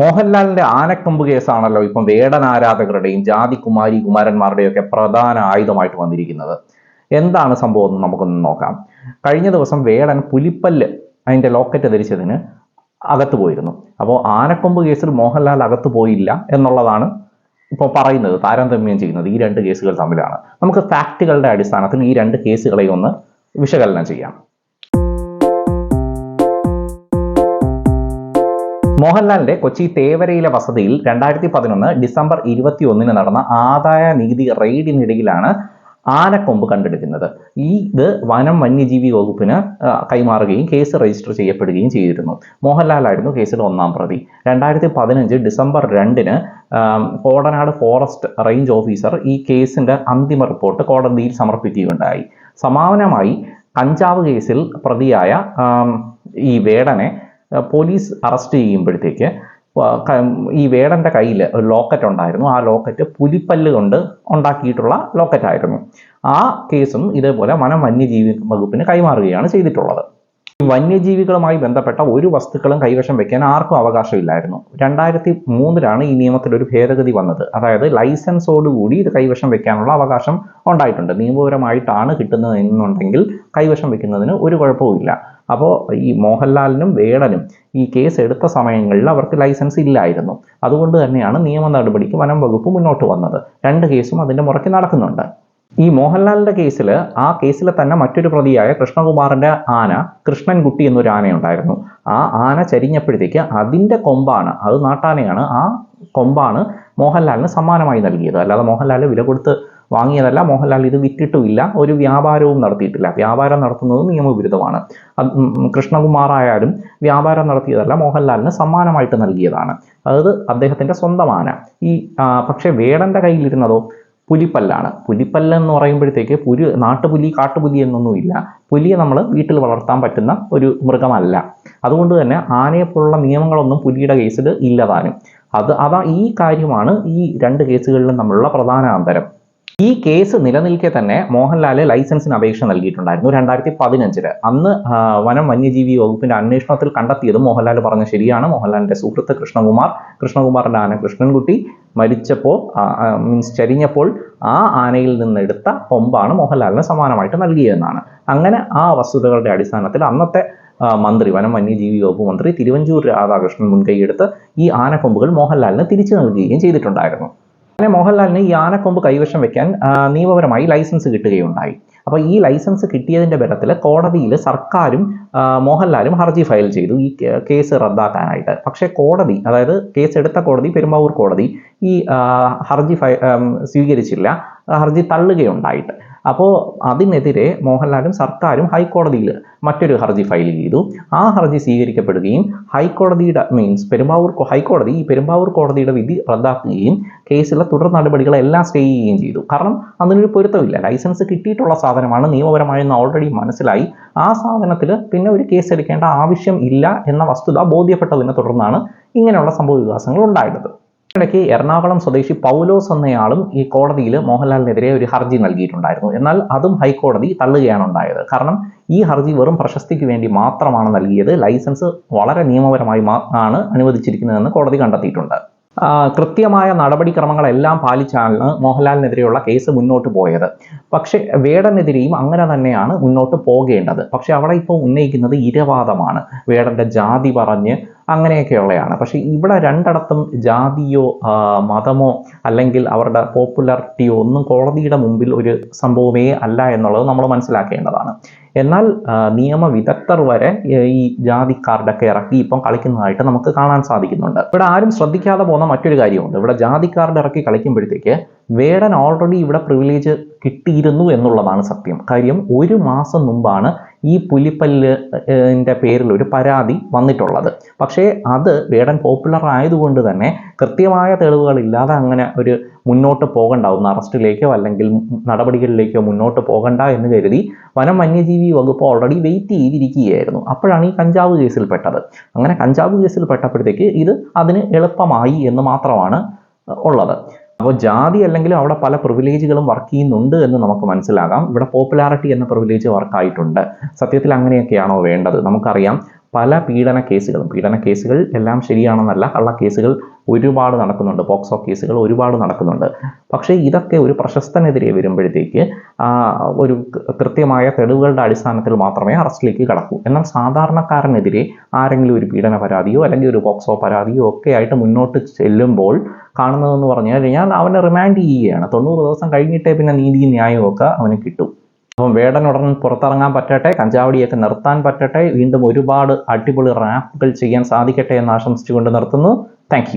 മോഹൻലാലിന്റെ ആനക്കൊമ്പ് കേസാണല്ലോ ഇപ്പം വേടൻ ആരാധകരുടെയും ജാതി കുമാരി കുമാരന്മാരുടെയും ഒക്കെ പ്രധാന ആയുധമായിട്ട് വന്നിരിക്കുന്നത്. എന്താണ് സംഭവം എന്ന് നമുക്കൊന്ന് നോക്കാം. കഴിഞ്ഞ ദിവസം വേടൻ പുലിപ്പല്ല് അതിന്റെ ലോക്കറ്റ് ധരിച്ചതിന് അകത്ത് പോയിരുന്നു. അപ്പോൾ ആനക്കൊമ്പ് കേസിൽ മോഹൻലാൽ അകത്ത് പോയില്ല എന്നുള്ളതാണ് ഇപ്പോൾ പറയുന്നത് താരതമ്യം ചെയ്യുന്നത് ഈ രണ്ട് കേസുകൾ തമ്മിലാണ്. നമുക്ക് ഫാക്റ്റുകളുടെ അടിസ്ഥാനത്തിൽ ഈ രണ്ട് കേസുകളെയും ഒന്ന് വിശകലനം ചെയ്യാം. മോഹൻലാലിന്റെ കൊച്ചി തേവരയിലെ വസതിയിൽ രണ്ടായിരത്തി പതിനൊന്ന് ഡിസംബർ ഇരുപത്തി ഒന്നിന് നടന്ന ആദായ നികുതി റെയ്ഡിനിടയിലാണ് ആനക്കൊമ്പ് കണ്ടെടുക്കുന്നത്. ഈ ഇത് വനം വന്യജീവി വകുപ്പിന് കൈമാറുകയും കേസ് രജിസ്റ്റർ ചെയ്യപ്പെടുകയും ചെയ്തിരുന്നു. മോഹൻലാലായിരുന്നു കേസിൽ ഒന്നാം പ്രതി. രണ്ടായിരത്തി പതിനഞ്ച് ഡിസംബർ രണ്ടിന് കോടനാട് ഫോറസ്റ്റ് റേഞ്ച് ഓഫീസർ ഈ കേസിന്റെ അന്തിമ റിപ്പോർട്ട് കോടതിയിൽ സമർപ്പിക്കുകയുണ്ടായി. സമാനമായി കഞ്ചാവ് കേസിൽ പ്രതിയായ ഈ വേടനെ പോലീസ് അറസ്റ്റ് ചെയ്യുമ്പോഴത്തേക്ക് ഈ വേടന്റെ കയ്യിൽ ഒരു ലോക്കറ്റ് ഉണ്ടായിരുന്നു. ആ ലോക്കറ്റ് പുലിപ്പല്ല് കൊണ്ട് ഉണ്ടാക്കിയിട്ടുള്ള ലോക്കറ്റ് ആയിരുന്നു ആ കേസും ഇതേപോലെ വനം വന്യജീവി വകുപ്പിന് കൈമാറുകയാണ് ചെയ്തിട്ടുള്ളത്. ഈ വന്യജീവികളുമായി ബന്ധപ്പെട്ട ഒരു വസ്തുക്കളും കൈവശം വെക്കാൻ ആർക്കും അവകാശമില്ലായിരുന്നു. രണ്ടായിരത്തി മൂന്നിലാണ് ഈ നിയമത്തിൽ ഒരു ഭേദഗതി വന്നത്. അതായത് ലൈസൻസോടുകൂടി ഇത് കൈവശം വെക്കാനുള്ള അവകാശം ഉണ്ടായിട്ടുണ്ട്. നിയമപരമായിട്ടാണ് കിട്ടുന്നത് എന്നുണ്ടെങ്കിൽ കൈവശം വെക്കുന്നതിന് ഒരു കുഴപ്പവുമില്ല. അപ്പോൾ ഈ മോഹൻലാലിനും വേണനും ഈ കേസ് എടുത്ത സമയങ്ങളിൽ അവർക്ക് ലൈസൻസ് ഇല്ലായിരുന്നു. അതുകൊണ്ട് തന്നെയാണ് നിയമ നടപടിക്ക് വനം വകുപ്പ് മുന്നോട്ട് വന്നത്. രണ്ട് കേസും അതിന്റെ മുറയ്ക്ക് നടക്കുന്നുണ്ട്. ഈ മോഹൻലാലിന്റെ കേസിൽ ആ കേസിലെ തന്നെ മറ്റൊരു പ്രതിയായ കൃഷ്ണകുമാറിന്റെ ആന കൃഷ്ണൻകുട്ടി എന്നൊരു ആനയുണ്ടായിരുന്നു. ആ ആന ചരിഞ്ഞപ്പോഴത്തേക്ക് അതിന്റെ കൊമ്പാണ് അത് നാട്ടാനയാണ് ആ കൊമ്പാണ് മോഹൻലാലിന് സമ്മാനമായി നൽകിയത്. അല്ലാതെ മോഹൻലാൽ വില കൊടുത്ത് വാങ്ങിയതല്ല. മോഹൻലാൽ ഇത് വിറ്റിട്ടുമില്ല. ഒരു വ്യാപാരവും നടത്തിയിട്ടില്ല. വ്യാപാരം നടത്തുന്നത് നിയമവിരുദ്ധമാണ്. ഉം കൃഷ്ണകുമാറായാലും വ്യാപാരം നടത്തിയതല്ല മോഹൻലാലിന് സമ്മാനമായിട്ട് നൽകിയതാണ്. അതായത് അദ്ദേഹത്തിന്റെ സ്വന്തം ആന ഈ പക്ഷേ വേടന്റെ കയ്യിലിരുന്നതോ പുലിപ്പല്ലാണ്. പുലിപ്പല്ല് എന്ന് പറയുമ്പോഴത്തേക്ക് പുലി നാട്ടുപുലി കാട്ടുപുലി എന്നൊന്നുമില്ല. പുലിയെ നമ്മൾ വീട്ടിൽ വളർത്താൻ പറ്റുന്ന ഒരു മൃഗമല്ല. അതുകൊണ്ട് തന്നെ ആനയെപ്പോലുള്ള നിയമങ്ങളൊന്നും പുലിയുടെ കേസിൽ ഇല്ലതാനും അത് അതാ ഈ കാര്യമാണ് ഈ രണ്ട് കേസുകളിലും തമ്മിലുള്ള പ്രധാന അന്തരം. ഈ കേസ് നിലനിൽക്കെ തന്നെ മോഹൻലാൽ ലൈസൻസിന് അപേക്ഷ നൽകിയിട്ടുണ്ടായിരുന്നു രണ്ടായിരത്തി പതിനഞ്ചിൽ അന്ന് വനം വന്യജീവി വകുപ്പിന്റെ അന്വേഷണത്തിൽ കണ്ടെത്തിയത് മോഹൻലാൽ പറഞ്ഞ ശരിയാണ്. മോഹൻലാലിന്റെ സുഹൃത്ത് കൃഷ്ണകുമാർ. കൃഷ്ണകുമാറിന്റെ ആന കൃഷ്ണൻകുട്ടി മരിച്ചപ്പോൾ മീൻസ് ചരിഞ്ഞപ്പോൾ ആ ആനയിൽ നിന്നെടുത്ത കൊമ്പാണ് മോഹൻലാലിന് സമാനമായിട്ട് നൽകിയതെന്നാണ്. അങ്ങനെ ആ വസ്തുതകളുടെ അടിസ്ഥാനത്തിൽ അന്നത്തെ മന്ത്രി വനം വന്യജീവി വകുപ്പ് മന്ത്രി തിരുവഞ്ചൂർ രാധാകൃഷ്ണൻ മുൻകൈയെടുത്ത് ഈ ആനക്കൊമ്പുകൾ മോഹൻലാലിന് തിരിച്ചു നൽകുകയും ചെയ്തിട്ടുണ്ടായിരുന്നു. അങ്ങനെ മോഹൻലാലിന് ഈ ആനക്കൊമ്പ് കൈവശം വെക്കാൻ നിയമപരമായി ലൈസൻസ് കിട്ടുകയുണ്ടായി. അപ്പോൾ ഈ ലൈസൻസ് കിട്ടിയതിന്റെ ബലത്തിൽ കോടതിയിൽ സർക്കാരും മോഹൻലാലും ഹർജി ഫയൽ ചെയ്തു. ഈ കേസ് റദ്ദാക്കാനായിട്ട്. പക്ഷേ കോടതി അതായത് കേസ് എടുത്ത കോടതി പെരുമ്പാവൂർ കോടതി ഈ ഹർജി ഫയ സ്വീകരിച്ചില്ല. ഹർജി തള്ളുകയുണ്ടായിട്ട്. അപ്പോൾ അതിനെതിരെ മോഹൻലാലും സർക്കാരും ഹൈക്കോടതിയിൽ മറ്റൊരു ഹർജി ഫയൽ ചെയ്തു. ആ ഹർജി സ്വീകരിക്കപ്പെടുകയും ഹൈക്കോടതിയുടെ മീൻസ് പെരുമ്പാവൂർ ഹൈക്കോടതി ഈ പെരുമ്പാവൂർ കോടതിയുടെ വിധി റദ്ദാക്കുകയും കേസിലെ തുടർ നടപടികളെല്ലാം സ്റ്റേ ചെയ്യുകയും ചെയ്തു. കാരണം അതിനൊരു പൊരുത്തമില്ല. ലൈസൻസ് കിട്ടിയിട്ടുള്ള സാധനമാണ് നിയമപരമായെന്ന് ഓൾറെഡി മനസ്സിലായി. ആ സാധനത്തിൽ പിന്നെ ഒരു കേസ് എടുക്കേണ്ട ആവശ്യം ഇല്ല എന്ന വസ്തുത ബോധ്യപ്പെട്ടതിനെ തുടർന്നാണ് ഇങ്ങനെയുള്ള സംഭവ വികാസങ്ങൾ ഉണ്ടായത്. ഇടയ്ക്ക് എറണാകുളം സ്വദേശി പൗലോസ് എന്നയാളും ഈ കോടതിയിൽ മോഹൻലാലിനെതിരെ ഒരു ഹർജി നൽകിയിട്ടുണ്ടായിരുന്നു. എന്നാൽ അതും ഹൈക്കോടതി തള്ളുകയാണ് ഉണ്ടായത്. കാരണം ഈ ഹർജി വെറും പ്രശസ്തിക്ക് വേണ്ടി മാത്രമാണ് നൽകിയത്. ലൈസൻസ് വളരെ നിയമപരമായി ആണ് അനുവദിച്ചിരിക്കുന്നതെന്ന് കോടതി കണ്ടെത്തിയിട്ടുണ്ട്. കൃത്യമായ നടപടിക്രമങ്ങളെല്ലാം പാലിച്ചാണ് മോഹൻലാലിനെതിരെയുള്ള കേസ് മുന്നോട്ട് പോയത്. പക്ഷേ വേടനെതിരെയും അങ്ങനെ തന്നെയാണ് മുന്നോട്ട് പോകേണ്ടത്. പക്ഷേ അവിടെ ഇപ്പോൾ ഉന്നയിക്കുന്നത് ഇരവാദമാണ്. വേടന്റെ ജാതി പറഞ്ഞ് അങ്ങനെയൊക്കെയുള്ളതാണ് പക്ഷേ ഇവിടെ രണ്ടടത്തും ജാതിയോ മതമോ അല്ലെങ്കിൽ അവരുടെ പോപ്പുലാരിറ്റിയോ ഒന്നും കോടതിയുടെ മുമ്പിൽ ഒരു സംഭവമേ അല്ല എന്നുള്ളത് നമ്മൾ മനസ്സിലാക്കേണ്ടതാണ്. എന്നാൽ നിയമവിദഗ്ധർ വരെ ഈ ജാതികാർടൊക്കെ ഇറക്കി ഇപ്പം കളിക്കുന്നതായിട്ട് നമുക്ക് കാണാൻ സാധിക്കുന്നുണ്ട്. ഇവിടെ ആരും ശ്രദ്ധിക്കാതെ പോകുന്ന മറ്റൊരു കാര്യമുണ്ട്. ഇവിടെ ജാതിക്കാരുടെ ഇറക്കി കളിക്കുമ്പോഴത്തേക്ക് വേടൻ ഓൾറെഡി ഇവിടെ പ്രിവിലേജ് കിട്ടിയിരുന്നു എന്നുള്ളതാണ് സത്യം. കാര്യം ഒരു മാസം മുമ്പാണ് ഈ പുലിപ്പല്ല് ന്റെ പേരിൽ ഒരു പരാതി വന്നിട്ടുള്ളത്. പക്ഷേ അത് വേടൻ പോപ്പുലർ ആയതുകൊണ്ട് തന്നെ കൃത്യമായ തെളിവുകളില്ലാതെ അങ്ങനെ ഒരു മുന്നോട്ട് പോകണ്ടാവുന്ന അറസ്റ്റിലേക്കോ അല്ലെങ്കിൽ നടപടികളിലേക്കോ മുന്നോട്ട് പോകണ്ട എന്ന് കരുതി വനം വന്യജീവി വകുപ്പ് ഓൾറെഡി വെയിറ്റ് ചെയ്തിരിക്കുകയായിരുന്നു. അപ്പോഴാണ് ഈ കഞ്ചാവ് കേസിൽ പെട്ടത്. അങ്ങനെ കഞ്ചാവ് കേസിൽ പെട്ടപ്പോഴത്തേക്ക് ഇത് അതിന് എളുപ്പമായി എന്ന് മാത്രമാണ് ഉള്ളത്. അപ്പോൾ ജാതി അല്ലെങ്കിലും അവിടെ പല പ്രിവിലേജുകളും വർക്ക് ചെയ്യുന്നുണ്ട് എന്ന് നമുക്ക് മനസ്സിലാകാം. ഇവിടെ പോപ്പുലാരിറ്റി എന്ന പ്രിവിലേജ് വർക്ക് ആയിട്ടുണ്ട്. സത്യത്തിൽ അങ്ങനെയൊക്കെയാണോ വേണ്ടത്? നമുക്കറിയാം. പല പീഡന കേസുകളും പീഡന കേസുകൾ എല്ലാം ശരിയാണെന്നല്ല കള്ള കേസുകൾ ഒരുപാട് നടക്കുന്നുണ്ട് പോക്സോ കേസുകൾ ഒരുപാട് നടക്കുന്നുണ്ട്. പക്ഷേ ഇതൊക്കെ ഒരു പ്രശസ്തനെതിരെ വരുമ്പോഴത്തേക്ക് ഒരു കൃത്യമായ തെളിവുകളുടെ അടിസ്ഥാനത്തിൽ മാത്രമേ അറസ്റ്റിലേക്ക് കടക്കൂ. എന്നാൽ സാധാരണക്കാരനെതിരെ ആരെങ്കിലും ഒരു പീഡന പരാതിയോ അല്ലെങ്കിൽ ഒരു പോക്സോ പരാതിയോ ഒക്കെ ആയിട്ട് മുന്നോട്ട് ചെല്ലുമ്പോൾ കാണുന്നതെന്ന് പറഞ്ഞു കഴിഞ്ഞാൽ അവനെ റിമാൻഡ് ചെയ്യുകയാണ്. തൊണ്ണൂറ് ദിവസം കഴിഞ്ഞിട്ടേ പിന്നെ നീതി ന്യായവും ഒക്കെ അവന് കിട്ടും. അപ്പം വേടൻ ഉടൻ പുറത്തിറങ്ങാൻ പറ്റട്ടെ കഞ്ചാവടിയൊക്കെ നിർത്താൻ പറ്റട്ടെ വീണ്ടും ഒരുപാട് അടിപൊളി റാപ്പുകൾ ചെയ്യാൻ സാധിക്കട്ടെ എന്ന് ആശംസിച്ചുകൊണ്ട് നിർത്തുന്നു. താങ്ക്